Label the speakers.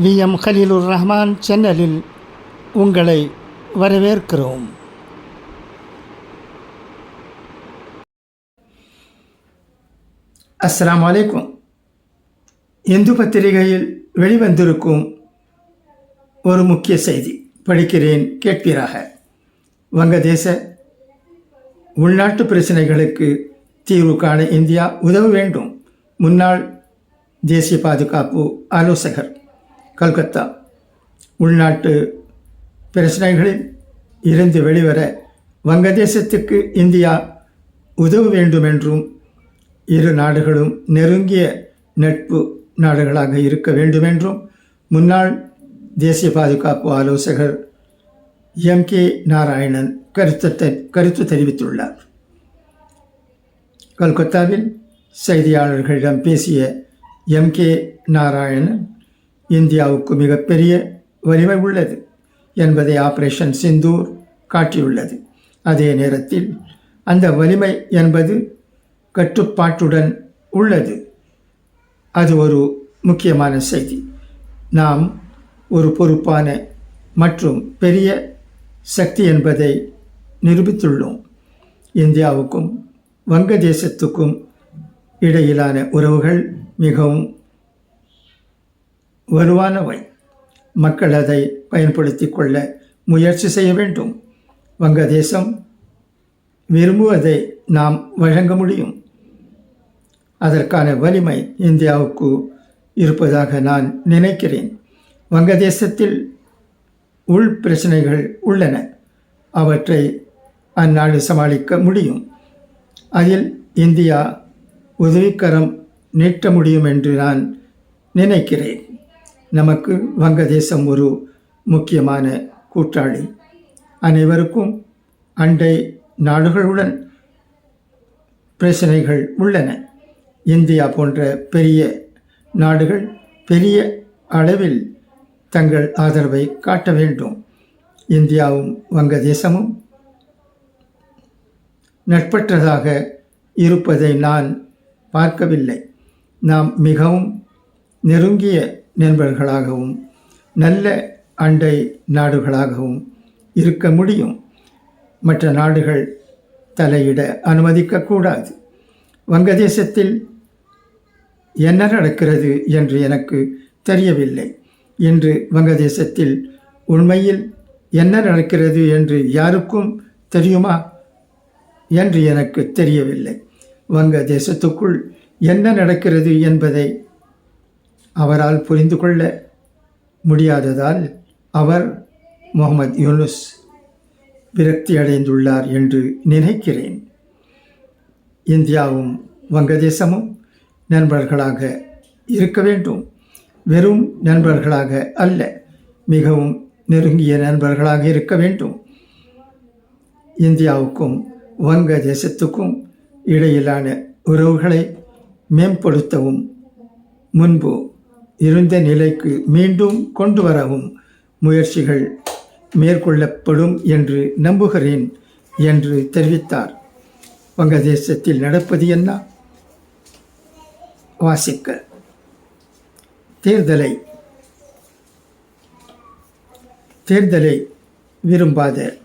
Speaker 1: We. M. Haleelur Rahman சேனலில் உங்களை வரவேற்கிறோம். அஸ்லாம் வலைக்கும் இந்து பத்திரிகையில் வெளிவந்திருக்கும் ஒரு முக்கிய செய்தி படிக்கிறேன் கேட்பீராக. வங்கதேச உள்நாட்டு பிரச்சனைகளுக்கு தீர்வு காண இந்தியா உதவ வேண்டும். முன்னாள் தேசிய பாதுகாப்பு ஆலோசகர் கல்கத்தா. உள்நாட்டு பிரச்சனைகளில் இருந்து வெளிவர வங்கதேசத்துக்கு இந்தியா உதவ வேண்டும் என்றும் இரு நாடுகளும் நெருங்கிய நட்பு நாடுகளாக இருக்க வேண்டும் என்றும் முன்னாள் தேசிய பாதுகாப்பு ஆலோசகர் எம் கே நாராயணன் கருத்து கருத்து தெரிவித்துள்ளார். கல்கத்தாவில் செய்தியாளர்களிடம் பேசிய எம் கே நாராயணன் இந்தியாவுக்கு மிகப்பெரிய வலிமை உள்ளது என்பதை ஆபரேஷன் சிந்தூர் காட்டியுள்ளது. அதே நேரத்தில் அந்த வலிமை என்பது கட்டுப்பாட்டுடன் உள்ளது. அது ஒரு முக்கியமான செய்தி. நாம் ஒரு பொறுப்பான மற்றும் பெரிய சக்தி என்பதை நிரூபித்துள்ளோம். இந்தியாவுக்கும் வங்கதேசத்துக்கும் இடையிலான உறவுகள் மிகவும் வலுவானவை மக்கள் அதை பயன்படுத்தி கொள்ள முயற்சி செய்ய வேண்டும். வங்கதேசம் விரும்புவதை நாம் வழங்க முடியும். அதற்கான வலிமை இந்தியாவுக்கு இருப்பதாக நான் நினைக்கிறேன். வங்கதேசத்தில் உள் பிரச்சனைகள் உள்ளன. அவற்றை அந்நாடு சமாளிக்க முடியும். அதில் இந்தியா உதவிக்கரம் நீட்ட முடியும் என்று நான் நினைக்கிறேன். நமக்கு வங்கதேசம் ஒரு முக்கியமான கூட்டாளி. அனைவருக்கும் அண்டை நாடுகளுடன் பிரச்சனைகள் உள்ளன. இந்தியா போன்ற பெரிய நாடுகள் பெரிய அளவில் தங்கள் ஆதரவை காட்ட வேண்டும். இந்தியாவும் வங்கதேசமும் நட்பற்றதாக இருப்பதை நான் பார்க்கவில்லை. நாம் மிகவும் நெருங்கிய நண்பர்களாகவும் நல்ல அண்டை நாடுகளாகவும் இருக்க முடியும். மற்ற நாடுகள் தலையிட அனுமதிக்கக்கூடாது. வங்கதேசத்தில் என்ன நடக்கிறது என்று எனக்கு தெரியவில்லை. இன்று வங்கதேசத்தில் உண்மையில் என்ன நடக்கிறது என்று யாருக்கும் தெரியுமா என்று எனக்கு தெரியவில்லை. வங்கதேசத்துக்குள் என்ன நடக்கிறது என்பதை அவரால் புரிந்து கொள்ள முடியாததால் அவர் முகமது யூனுஸ் விரக்தி அடைந்துள்ளார் என்று நினைக்கிறேன். இந்தியாவும் வங்கதேசமும் நண்பர்களாக இருக்க வேண்டும். வெறும் நண்பர்களாக அல்ல மிகவும் நெருங்கிய நண்பர்களாக இருக்க வேண்டும். இந்தியாவுக்கும் வங்கதேசத்துக்கும் இடையிலான உறவுகளை மேம்படுத்தவும் முன்பு இருந்த நிலைக்கு மீண்டும் கொண்டு வரவும் முயற்சிகள் மேற்கொள்ளப்படும் என்று நம்புகிறேன் என்று தெரிவித்தார். வங்கதேசத்தில் நடப்பது என்ன? வாசிக்க. தேர்தலை தேர்தலை விரும்பாத